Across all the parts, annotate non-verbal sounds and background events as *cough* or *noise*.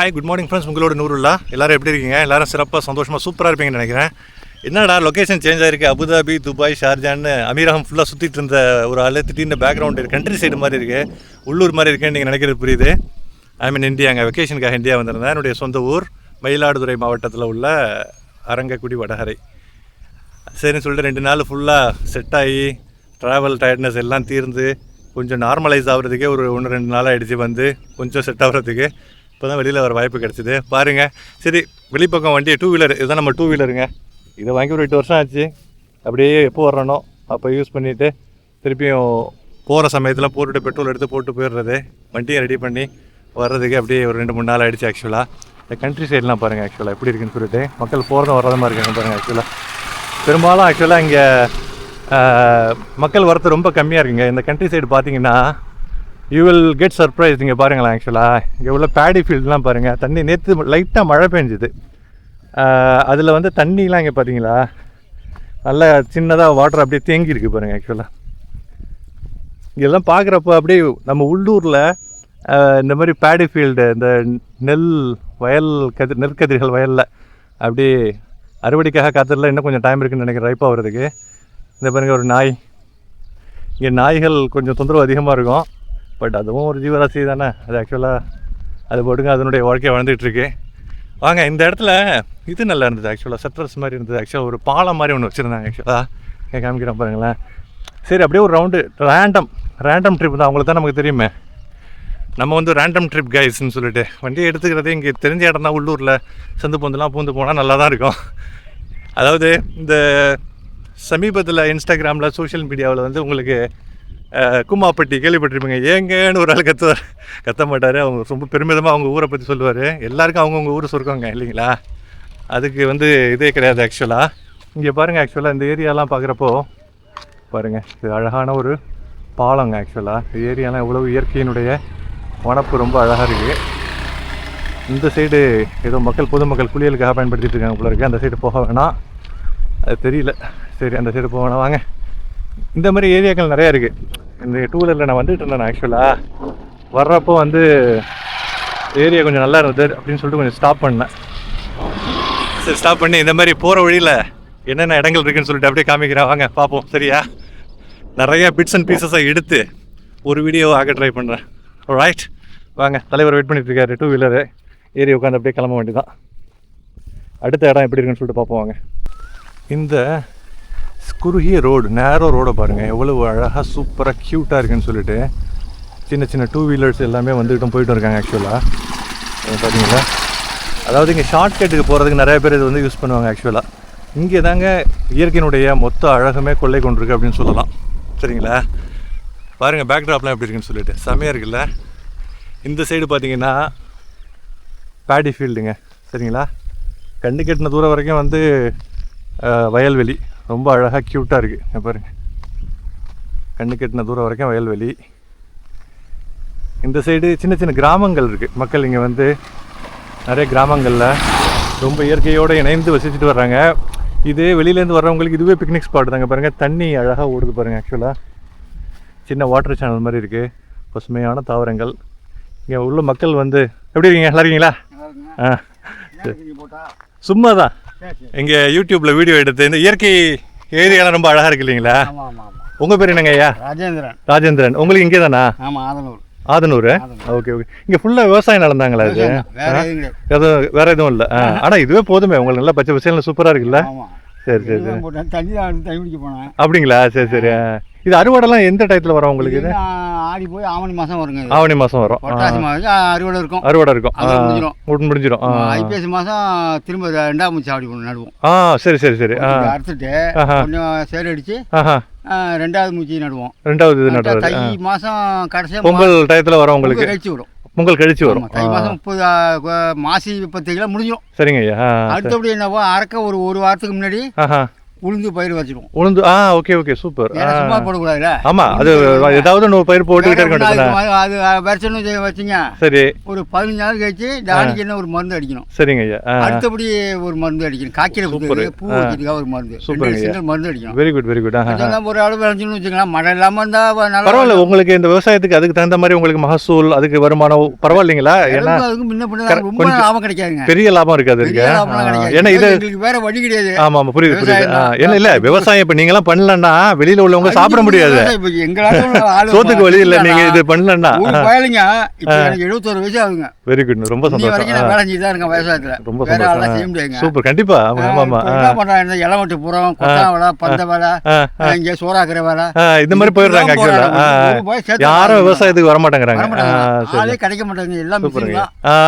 Hi good morning friends உங்களோட நூறுல்லா எல்லாரும் எப்படி இருக்கீங்க? எல்லோரும் சிறப்பாக சந்தோஷமாக சூப்பராக இருப்பீங்கன்னு நினைக்கிறேன். என்னடா லொக்கேஷன் சேஞ்ச் ஆயிருக்கு. அபுதாபி துபாய் ஷார்ஜான்னு அமீரகம் ஃபுல்லாக சுற்றிட்டு இருந்த ஒரு ஆள். திடீர்னு பேக்ரவுண்ட் கண்ட்ரி சைடு மாதிரி இருக்குது உள்ளூர் மாதிரி இருக்குன்னு நீங்கள் நினைக்கிறது புரியுது. ஐ மீன் இந்தியா அங்கே வெக்கேஷனுக்காக இந்தியா வந்திருந்தேன். என்னுடைய சொந்த ஊர் மயிலாடுதுறை மாவட்டத்தில் உள்ள அரங்கக்குடி வடகரை. சரின்னு சொல்லிட்டு ரெண்டு நாள் ஃபுல்லாக செட் ஆகி ட்ராவல் டயர்ட்னஸ் எல்லாம் தீர்ந்து கொஞ்சம் நார்மலைஸ் ஆகிறதுக்கே ஒரு ஒன்று ரெண்டு நாள் ஆகிடுச்சு வந்து. கொஞ்சம் செட் ஆகிறதுக்கு. இப்போ தான் வெளியில் வர வாய்ப்பு கிடச்சிது. பாருங்கள் சரி வெளிப்பக்கம் வண்டி டூ வீலர் இதுதான் நம்ம டூ வீலருங்க இதை வாங்கி ஒரு எட்டு வருஷம் ஆச்சு. அப்படியே எப்போ வர்றனோ அப்போ யூஸ் பண்ணிவிட்டு திருப்பியும் போகிற சமயத்தில் போட்டுட்டு பெட்ரோல் எடுத்து போட்டு போயிடுறது. வண்டியை ரெடி பண்ணி வர்றதுக்கு அப்படியே ஒரு ரெண்டு மூணு நாள் ஆகிடுச்சு ஆக்சுவலாக இந்த கண்ட்ரி சைட்லாம் பாருங்கள் ஆக்சுவலாக எப்படி இருக்குன்னு சொல்லிட்டு. மக்கள் போகிறதும் வர்றதுமா இருக்காங்க பாருங்கள் ஆக்சுவலாக பெரும்பாலும் ஆக்சுவலாக இங்கே மக்கள் வரத்து ரொம்ப கம்மியாக இருக்குங்க. இந்த கண்ட்ரி சைடு பார்த்தீங்கன்னா யூ வில் கெட் சர்ப்ரைஸ் நீங்கள் பாருங்களேன் ஆக்சுவலாக இங்கே உள்ள பேடி ஃபீல்டெலாம் பாருங்கள் தண்ணி நேற்று லைட்டாக மழை பெஞ்சுது. அதில் வந்து தண்ணிலாம் இங்கே பார்த்தீங்களா நல்லா சின்னதாக வாட்டர் அப்படியே தேங்கி இருக்கு பாருங்கள் ஆக்சுவலாக இதெல்லாம் பார்க்குறப்ப அப்படியே நம்ம உள்ளூரில் இந்த மாதிரி பேடி ஃபீல்டு இந்த நெல் வயல் கதிர் நெற்கதிர்கள் வயலில் அப்படியே அறுவடைக்காக காத்திரல இன்னும் கொஞ்சம் டைம் இருக்குன்னு நினைக்கிறேன் ரைப்பாக வர்றதுக்கு இந்த பாருங்க ஒரு நாய். இங்கே நாய்கள் கொஞ்சம் தொந்தரவு அதிகமாக இருக்கும். பட் அதுவும் ஒரு ஜீவராசி தானே. அது ஆக்சுவலாக அது போட்டுங்க அதனுடைய வாழ்க்கையை வாழ்ந்துட்டு வாங்க இந்த இடத்துல இது நல்லா இருந்தது ஆக்சுவலாக சட்ரஸ் மாதிரி இருந்தது ஆக்சுவலாக ஒரு பாலம் மாதிரி ஒன்று வச்சுருந்தாங்க ஆக்சுவலாக காமிக்கிறேன் பாருங்களேன். சரி அப்படியே ஒரு ரவுண்டு ரேண்டம் ரேண்டம் ட்ரிப் தான். அவங்களுக்கு தான் நமக்கு தெரியுமே. நம்ம வந்து ரேண்டம் ட்ரிப் கைஸ்ன்னு சொல்லிட்டு. வண்டியை எடுத்துக்கிறதே இங்கே தெரிஞ்ச இடம் தான் உள்ளூரில். சந்து பொந்துலாம் பூந்து போனால் நல்லா தான் இருக்கும். அதாவது இந்த சமீபத்தில் இன்ஸ்டாகிராமில் சோஷியல் மீடியாவில் வந்து உங்களுக்கு அஹ், கும்மாப்பட்டி கேள்விப்பட்டிருப்பீங்க. ஏங்கன்னு ஒரு ஆள் கத்துவார். கத்த மாட்டார். அவங்க ரொம்ப பெருமிதமாக அவங்க ஊரை பற்றி சொல்லுவார். எல்லாருக்கும் அவங்கவுங்க ஊர் சொருக்கங்க இல்லைங்களா? அதுக்கு வந்து இதே கிடையாது ஆக்சுவலாக இங்கே பாருங்கள் ஆக்சுவலாக இந்த ஏரியாலாம் பார்க்குறப்போ பாருங்கள் இது அழகான ஒரு பாலங்க ஆக்சுவலாக இந்த ஏரியாலாம் இவ்வளவு இயற்கையினுடைய வனப்பு ரொம்ப அழகாக இருக்குது இந்த சைடு ஏதோ மக்கள் பொதுமக்கள் குளியலுக்காக பயன்படுத்திட்டு இருக்காங்க போல இருக்கு. அந்த சைடு போக வேணாம். அது தெரியல. சரி அந்த சைடு போக வேணாம். வாங்க. இந்த மாதிரி ஏரியாக்கள் நிறையா இருக்குது இந்த டூ வீலரில் நான் வந்துட்டு இருந்தேன் ஆக்சுவலாக வர்றப்போ வந்து ஏரியா கொஞ்சம் நல்லா இருந்தது அப்படின்னு சொல்லிட்டு கொஞ்சம் ஸ்டாப் பண்ணேன். சரி ஸ்டாப் பண்ணி இந்த மாதிரி போகிற வழியில் என்னென்ன இடங்கள் இருக்குன்னு சொல்லிட்டு அப்படியே காமிக்கிறேன். வாங்க பார்ப்போம். சரியா? நிறைய பிட்ஸ் அண்ட் பீசஸை எடுத்து ஒரு வீடியோ ஆக ட்ரை பண்ணுறேன் ரைட் வாங்க தலைவர் வெயிட் பண்ணிட்டு இருக்காரு. டூ வீலரு ஏறி உட்காந்து அப்படியே கிளம்ப வேண்டியதான் அடுத்த இடம் எப்படி இருக்குன்னு சொல்லிட்டு பார்ப்போம் வாங்க. இந்த குறுகிய ரோடு நேரோ ரோடை பாருங்கள் எவ்வளவு அழகாக சூப்பராக க்யூட்டாக இருக்குன்னு சொல்லிட்டு சின்ன சின்ன டூ வீலர்ஸ் எல்லாமே வந்துக்கிட்டும் போயிட்டு இருக்காங்க ஆக்சுவலாக பார்த்தீங்களா அதாவது இங்கே ஷார்ட்கட்டுக்கு போகிறதுக்கு நிறைய பேர் இது வந்து யூஸ் பண்ணுவாங்க ஆக்சுவலாக இங்கே தாங்க இயற்கையினுடைய மொத்த அழகுமே கொள்ளை கொண்டிருக்கு அப்படின்னு சொல்லலாம். சரிங்களா? பாருங்கள் பேக்ட்ராப்லாம் எப்படி இருக்குன்னு சொல்லிட்டு. செமையாக இருக்குல்ல? இந்த சைடு பார்த்தீங்கன்னா பேடி ஃபீல்டுங்க சரிங்களா? கண்டு கட்டின தூரம் வரைக்கும் வந்து வயல்வெளி. ரொம்ப அழகாக க்யூட்டாக இருக்குது இங்க பாருங்க. கண்ணு கெட்டின தூரம் வரைக்கும் வயல்வெளி. இந்த சைடு சின்ன சின்ன கிராமங்கள் இருக்குது மக்கள் இங்கே வந்து நிறைய கிராமங்களில் ரொம்ப இயற்கையோடு இணைந்து வசிச்சுட்டு வர்றாங்க. இது வெளியிலேருந்து வர்றவங்களுக்கு இதுவே பிக்னிக் ஸ்பாட் தாங்க பாருங்கள் தண்ணி அழகாக ஓடுது பாருங்கள் ஆக்சுவலாக சின்ன வாட்டர் சேனல் மாதிரி இருக்குது பசுமையான தாவரங்கள். இங்கே உள்ள மக்கள் வந்து எப்படி இருக்கீங்க? நல்லா இருக்கீங்களா? ஆ. சும்மா தான் இங்கே யூடியூப்பில் வீடியோ எடுத்து இந்த இயற்கை ஏரியாலாம் ரொம்ப அழகாக இருக்கு இல்லைங்களா? உங்கள் பேர் என்னங்க ஐயா? ராஜேந்திரன். ராஜேந்திரன். உங்களுக்கு இங்கே தானா? ஆமாம் ஆதனூர். ஆதனூர். Okay okay. இங்கே ஃபுல்லாக விவசாயம் நடந்தாங்களா இது வேற எதுவும் வேற எதுவும் இல்லை. ஆனால் இதுவே போதுமே. உங்களுக்கு நல்லா பச்சை பசேல்னு சூப்பராக இருக்குல்ல? சரி சரி சரி. தண்ணி தண்ணி போனேன். அப்படிங்களா? சரி சரி. இது அறுவடைலாம் எந்த டயத்தில் வரும் உங்களுக்கு இது? ஆடி போய் ஆவணி மாதம் வருங்க. ஆவணி மாதம் வரும். ஆ. புரட்டாசி மாதம் அறுவடை இருக்கும். அறுவடை இருக்கும். முடிஞ்சிடும் முடிஞ்சிடும் ஐபிஎஸ் மாதம் திரும்ப ரெண்டாம் மூச்சு ஆடி ஒன்று நடுவோம். ஆ சரி சரி சரி. அறுத்துட்டு. கொஞ்சம் சேர் அடித்து ஆஹா ரெண்டாவது மூச்சு நடுவோம். ரெண்டாவது இது நடுறது. தை மாதம் கடைசியாக பொங்கல் டயத்தில் வரும் உங்களுக்கு? கழிச்சு வரும் பொங்கல் கழிச்சு வரும். தை மாதம் முப்பது மாசி பத்து கிலோ முடிஞ்சிடும் சரிங்க ஐயா. அடுத்தபடி என்னவோ அறக்க ஒரு ஒரு வாரத்துக்கு முன்னாடி உளுந்து பயிர் வச்சிடுவோம் உளுந்து ஆ ஓகே ஓகே சூப்பர். சும்மா போடக்கூடாதுல்ல? ஆமா அது ஏதாவது ஒன்று பயிர் போட்டுக்கிட்டே இருக்க வேற வேண்டியதுதானே? ஒண்ணு அது வருஷம்னு வச்சுங்க. சரி. ஒரு பதினஞ்சு நாள் கழிச்சு தானிக்கு என்ன ஒரு மருந்து அடிக்கணும். சரிங்க ஐயா அடுத்தபடி ஒரு மருந்து அடிக்கணும். காய்க்கிற Super. பூ வைக்கிறதுக்காக ஒரு மருந்து. சிங்கிள் மருந்து அடிக்கணும். வெரி குட் வெரி குட் ஒரு அளவு விளைஞ்சுன்னு வச்சுக்கலாம். மழை இல்லாமல் இருந்தால் நல்லா பரவாயில்ல உங்களுக்கு இந்த விவசாயத்துக்கு அதுக்கு தகுந்த மாதிரி உங்களுக்கு மகசூல் அதுக்கு வருமானம் பரவாயில்லைங்களா? ஏன்னா அதுக்கு முன்ன ரொம்ப லாபம் கிடைக்காதுங்க. பெரிய லாபம் இருக்காது ஏன்னா இது வேற வழி கிடையாது. ஆமா ஆமா புரியுது புரியுது. ஏன்னா இல்ல விவசாயம் இப்ப நீங்களாம் பண்ணலன்னா வெளியில உள்ளவங்க சாப்பிட முடியாது. சோத்துக்கு வழி இல்ல நீங்க இது பண்ணலன்னா. பயலுங்க எழுபத்தொரு வயசு ஆகுங்க. வெரி குட் ரொம்ப சந்தோஷம். வரைக்கும் நான் வேலை செஞ்சு தான் இருக்கேன் விவசாயத்துல. ரொம்ப சந்தோஷம். செய்ய சூப்பர் கண்டிப்பா. ஆமா என்ன பண்றாங்க இளவட்டு புறம் கொத்தா வேலை பந்த வேலை இங்கே சோறாக்குற வேலை. இந்த மாதிரி போயிடுறாங்க ஆக்சுவலா யாரும் விவசாயத்துக்கு வர மாட்டேங்கிறாங்க. ஆளே கிடைக்க மாட்டாங்க எல்லாம்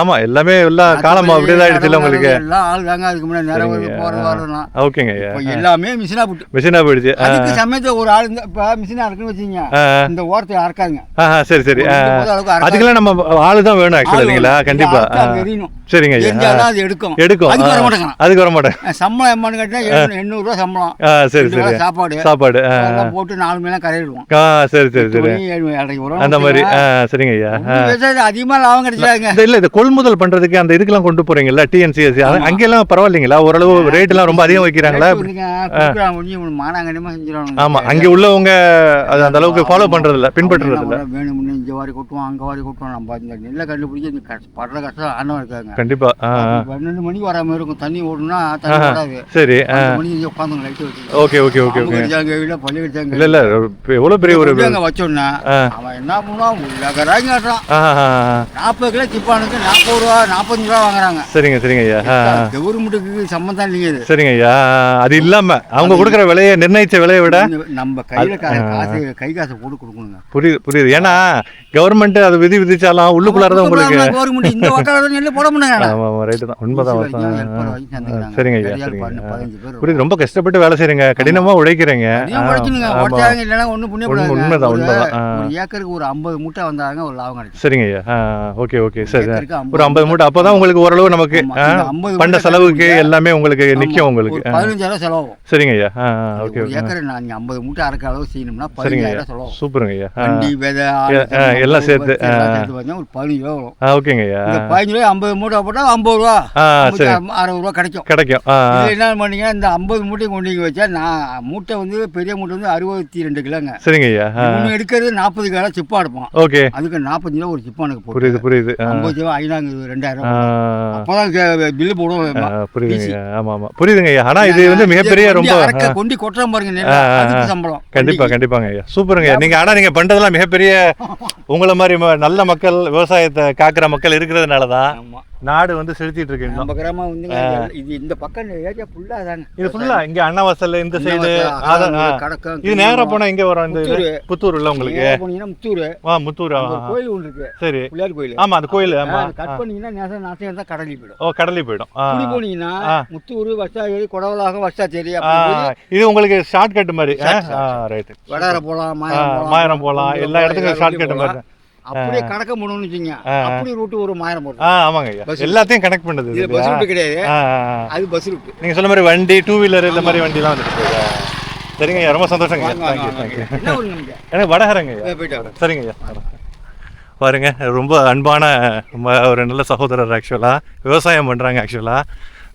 ஆமா எல்லாமே எல்லாம் காலம் அப்படியே தான் ஆயிடுச்சுல உங்களுக்கு. எல்லாம் ஆள் தாங்க அதுக்கு முன்னாடி நேரம். போறது வரலாம் ஓகேங்க. எல்லாமே மிஷினா போட்டு மிஷினா போயிடுச்சு. அதுக்கு சமயத்துல ஒரு ஆள் இந்த இப்போ மிஷினா இருக்குன்னு வச்சுங்க இந்த ஓரத்தை ஆ, சரி சரி. அதுக்கெல்லாம் நம்ம ஆளு தான் வேணும் ஆக்சுவலா இல்லைங்களா? கண்டிப்பா. சரிங்க ஐயா அது எடுக்கும். எடுக்கும். அதுக்கு வர ஆ, மாட்டேங்கிறான். அதுக்கு வர மாட்டேன். சம்பளம் எம்மான்னு கேட்டா எண்ணூறுரூவா சம்பளம். ஆ சரி சரி. சாப்பாடு. சாப்பாடு போட்டு நாலு மணி கரையிடுவோம். சரி சரி சரி. அந்த மாதிரி சரிங்க ஐயா. அதிகமாக லாபம் கிடைச்சாங்க இல்ல இந்த கொள்முதல் பண்றதுக்கு அந்த இதுக்கெல்லாம் கொண்டு போறீங்கல்ல டிஎன்சிஎஸ்சி அங்கெல்லாம் பரவாயில்லைங்களா? ஓரளவு ரேட் எல்லாம் ரொம்ப அதிகம் வைக்கிறாங்களா? ஆமா அங்க உள்ளவங்க அது அந்த அளவுக்கு ஃபாலோ பண்றது இல்ல பின்பற்றுறது இல்ல வேணும்னு இங்கே வாரி கொட்டுவோம் அங்கே வாரி கொட்டுவோம் நம்ம இந்த நெல்லை கண்டுபிடிக்க இந்த படுற கஷ்டம் ஆண்டவன் இருக்காங்க. கண்டிப்பா. பன்னெண்டு மணிக்கு வராம இருக்கும் தண்ணி ஓடுனா தண்ணி ஓடாது. சரி மணிக்கு இங்கே உட்காந்து லைட் வச்சு. Okay okay okay okay. இல்லை பள்ளி கடிச்சாங்க இல்ல இல்ல எவ்வளவு பெரிய ஒரு ஆ. அவன் என்ன பண்ணுவான் உள்ளகராங்க காட்டுறான் ஆ, ஆ, ஆ. நாற்பது கிலோ சிப்பானுக்கு நாற்பது ரூபா நாற்பத்தஞ்சு ரூபா வாங்குறாங்க. சரிங்க சரிங்க ஐயா. கவர்மெண்ட்டுக்கு சம்மந்தம் இல்லைங்க சரிங்க ஐயா அது இல்லாம அவங்க கொடுக்குற விலையை நிர்ணயிச்ச விலையை விட நம்ம கையில கா- காசு கை காசு போட்டு கொடுக்கணுங்க. புரியுது புரியுது. ஏன்னா கவர்மெண்ட் அது விதி விதிச்சாலும் உள்ளுக்குள்ளார தான் உங்களுக்கு கவர்மெண்ட் இந்த வட்டார நெல் போட முடியாது ஆமா ஆமா ரைட்டு தான். உண்மைதான். சரிங்க ஐயா புரியுது ரொம்ப கஷ்டப்பட்டு வேலை செய்றீங்க. கடினமா உழைக்கிறீங்க. ஆமா. இல்லைன்னா ஒன்றும் போடாதுங்க. உண்மைதான், உண்மைதான். ஏக்கருக்கு ஒரு ஐம்பது மூட்டை வந்தாங்க ஒரு லாபம் கிடைக்கும். சரிங்க ஐயா. Okay okay. சரி ஒரு ஐம்பது மூட்டை. அப்பதான் உங்களுக்கு ஓரளவு நமக்கு ஆமா, ஆ, இந்த 50 பண்ண செலவுக்கு எல்லாமே உங்களுக்கு ஆமா, நிக்கும் உங்களுக்கு. ஒரு ஆ. செலவாகும் சரிங்க ஐயா. ஓகே ஏக்கர் நான் ஐம்பது மூட்டை அரைக்க அளவு செய்யணும்னா பதினஞ்சாயிரம் செலவாகும் சூப்பருங்க ஐயா. வண்டி விதை எல்லாம் சேர்த்து, ஒரு பதினஞ்சு ரூபா வரும். ஓகேங்க ஐயா. பதினஞ்சு ரூபாய் ஐம்பது மூட்டை போட்டால் ஐம்பது ரூபா. அறுபது ரூபா கிடைக்கும். கிடைக்கும். என்ன பண்ணீங்கன்னா இந்த ஐம்பது மூட்டையும் கொண்டு வச்சா நான் மூட்டை வந்து பெரிய மூட்டை வந்து அறுபத்தி ரெண்டு கிலோங்க. சரிங்க ஐயா. எடுக்கிறது நாற்பது கிலோ சிப்பா எடுப்பான். ஓகே. அதுக்கு நாற்பத்தஞ்சு ரூபா ஒரு சிப்பானுக்கு போட்டு புரியுது புரியுது. ஐம்பது ரூபா ஐநாங்க ரெண்டாயிரம் அப்போதான் பில்லு போடுவோம். புரியுதுங்க ஆமா ஆமா. புரியுதுங்க ஐயா. ஆனா இது வந்து மிகப்பெரிய வண்டி ரொம்ப கொண்டி கொட்டுறோம் பாருங்க. சம்பளம் கண்டிப்பா. கண்டிப்பாங்க ஐயா சூப்பருங்க ஐயா. நீங்க ஆனா நீங்க பண்றதெல்லாம் மிகப்பெரிய *laughs* உங்களை மாதிரி நல்ல மக்கள் விவசாயத்தை காக்குற மக்கள் இருக்கிறதுனால தான் ஆமா நாடு வந்து செலுத்திட்டு இருக்கு நம்ம கிராமம் வந்து இது இந்த பக்கம் ஏரியா ஃபுல்லா தாங்க இது ஃபுல்லா இங்க அண்ணாவாசல் இந்த சைடு கடக்கம் இது நேரா போனா இங்க வரும் இந்த. புத்தூர் இல்ல உங்களுக்கு? போனீங்கன்னா முத்தூர். ஆ முத்தூர். கோயில் ஒன்று இருக்கு. சரி. பிள்ளையார் கோயில். ஆமா அந்த கோயில் ஆமா கட் பண்ணீங்கன்னா நேசம் நாசம் தான் கடலில் போயிடும். ஓ கடலி போயிடும். இப்படி போனீங்கன்னா. முத்தூர் வஷ்டாச்சேரி கொடவலாக வஷ்டாச்சேரி ஆ, இது உங்களுக்கு ஷார்ட் கட் மாதிரி ரைட் வடார போலாம் மாயரம் போலாம், எல்லா இடத்துக்கும் shortcut மாதிரி. அப்படியே கடக்க முடியும்னு வச்சுங்க அப்படி ரூட் ஒரு மாயிரம் போடும் ஆமாங்க. ஐயா. எல்லாத்தையும் கனெக்ட் பண்ணுது இது பஸ்? ரூட் கிடையாது. அது பஸ் ரூட் நீங்க சொன்ன மாதிரி வண்டி டூ வீலர் இந்த மாதிரி வண்டிலாம் வந்துட்டு போகுதா. சரிங்க ஐயா ரொம்ப சந்தோஷங்க தேங்க்யூ தேங்க்யூ எனக்கு வடகரங்க ஐயா. போயிட்டு சரிங்க ஐயா. பாருங்க ரொம்ப அன்பான ஒரு நல்ல சகோதரர் ஆக்சுவலாக விவசாயம் பண்ணுறாங்க ஆக்சுவலாக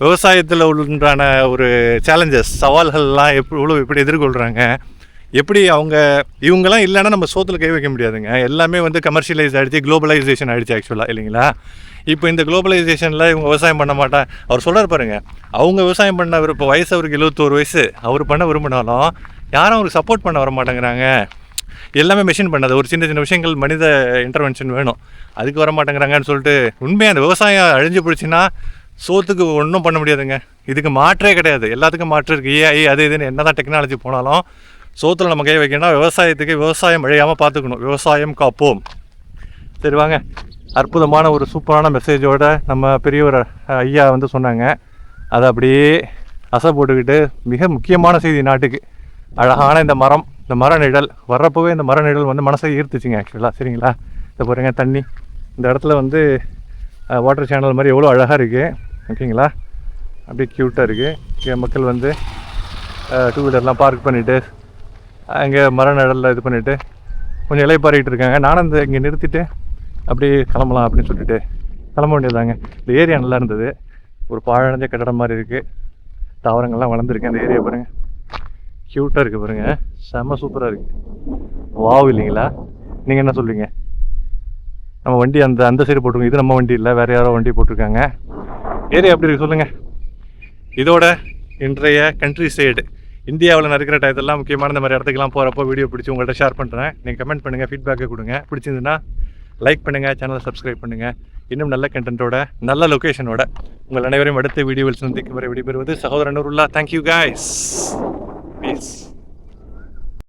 விவசாயத்தில் உண்டான ஒரு சேலஞ்சஸ் சவால்கள்லாம் எப்படி இவ்வளோ எப்படி எதிர்கொள்கிறாங்க எப்படி அவங்க இவங்கெல்லாம் இல்லைன்னா நம்ம சோத்தில் கை வைக்க முடியாதுங்க. எல்லாமே வந்து கமர்ஷியலைஸ் ஆகிடுச்சு குளோபலைசேஷன் ஆகிடுச்சு ஆக்சுவலாக இல்லைங்களா? இப்போ இந்த குளோபலைசேஷனில் இவங்க விவசாயம் பண்ண மாட்டேன் அவர் சொல்றாரு பாருங்க அவங்க விவசாயம் பண்ண அவர் இப்போ வயசு அவருக்கு எழுபத்தோரு வயசு. அவர் பண்ண விரும்பினாலும் யாரும் அவருக்கு சப்போர்ட் பண்ண வர மாட்டேங்கிறாங்க. எல்லாமே மெஷின் பண்ணாது ஒரு சின்ன சின்ன விஷயங்கள் மனித இன்டர்வென்ஷன் வேணும். அதுக்கு வர மாட்டேங்கிறாங்கன்னு சொல்லிட்டு உண்மையாக அந்த விவசாயம் அழிஞ்சு போயிடுச்சுன்னா சோத்துக்கு ஒன்றும் பண்ண முடியாதுங்க. இதுக்கு மாற்றே கிடையாது. எல்லாத்துக்கும் மாற்று இருக்குது ஏஐ அது இதுன்னு என்ன தான் டெக்னாலஜி போனாலும் சோத்தில் நம்ம கை வைக்கணும்னா விவசாயத்துக்கு விவசாயம் அழியாமல் பார்த்துக்கணும். விவசாயம் காப்போம். சரி வாங்க. அற்புதமான ஒரு சூப்பரான மெசேஜோட நம்ம பெரியவர் ஐயா வந்து சொன்னாங்க. அதை அப்படியே அசை போட்டுக்கிட்டு மிக முக்கியமான செய்தி நாட்டுக்கு. அழகான இந்த மரம் இந்த மர நிழல். வர்றப்பவே இந்த மர நிழல் வந்து மனசை ஈர்த்துச்சுங்க ஆக்சுவலாக சரிங்களா? இந்த பாருங்க தண்ணி. இந்த இடத்துல வந்து வாட்டர் சேனல் மாதிரி எவ்வளோ அழகாக இருக்குது ஓகேங்களா? அப்படியே க்யூட்டாக இருக்குது இங்கே மக்கள் வந்து டூ வீலர்லாம் பார்க் பண்ணிவிட்டு அங்கே மர நிழலில் இது பண்ணிவிட்டு கொஞ்சம் இலைப்பாரிட்டு இருக்காங்க. நானும் இந்த இங்கே நிறுத்திட்டு அப்படியே கிளம்பலாம் அப்படின்னு சொல்லிட்டு கிளம்ப வேண்டியதாங்க இந்த ஏரியா நல்லா இருந்தது. ஒரு பாழடைஞ்ச கட்டடம் மாதிரி இருக்குது தாவரங்கள்லாம் வளர்ந்துருக்கு அந்த ஏரியா பாருங்கள் க்யூட்டாக இருக்குது பாருங்கள் செம்ம சூப்பராக இருக்குது வாவ் இல்லைங்களா? நீங்கள் என்ன சொல்லுவீங்க நம்ம வண்டி அந்த அந்த சைடு போட்டிருக்கோம். இது நம்ம வண்டி இல்லை. வேறு யாரோ வண்டி போட்டிருக்காங்க. ஏரியா எப்படி இருக்கு சொல்லுங்கள் இதோட இன்றைய கண்ட்ரி சைடு இந்தியாவில் நடக்கிற டயத்தெல்லாம் முக்கியமான இந்த மாதிரி இடத்துக்குலாம் போகிறப்போ வீடியோ பிடிச்சி உங்கள்கிட்ட ஷேர் பண்ணுறேன் நீங்கள் கமெண்ட் பண்ணுங்கள் ஃபீட்பேக்கை கொடுங்க. பிடிச்சிருந்துன்னா லைக் பண்ணுங்கள் சேனலை சப்ஸ்கிரைப் பண்ணுங்கள் இன்னும் நல்ல கண்டென்ட்டோட நல்ல லொக்கேஷனோட உங்கள் அனைவரையும் அடுத்த வீடியோவில் சந்திக்கும் வரை விடைபெறுவது சகோதரன் நூருல்லா. Thank you guys piece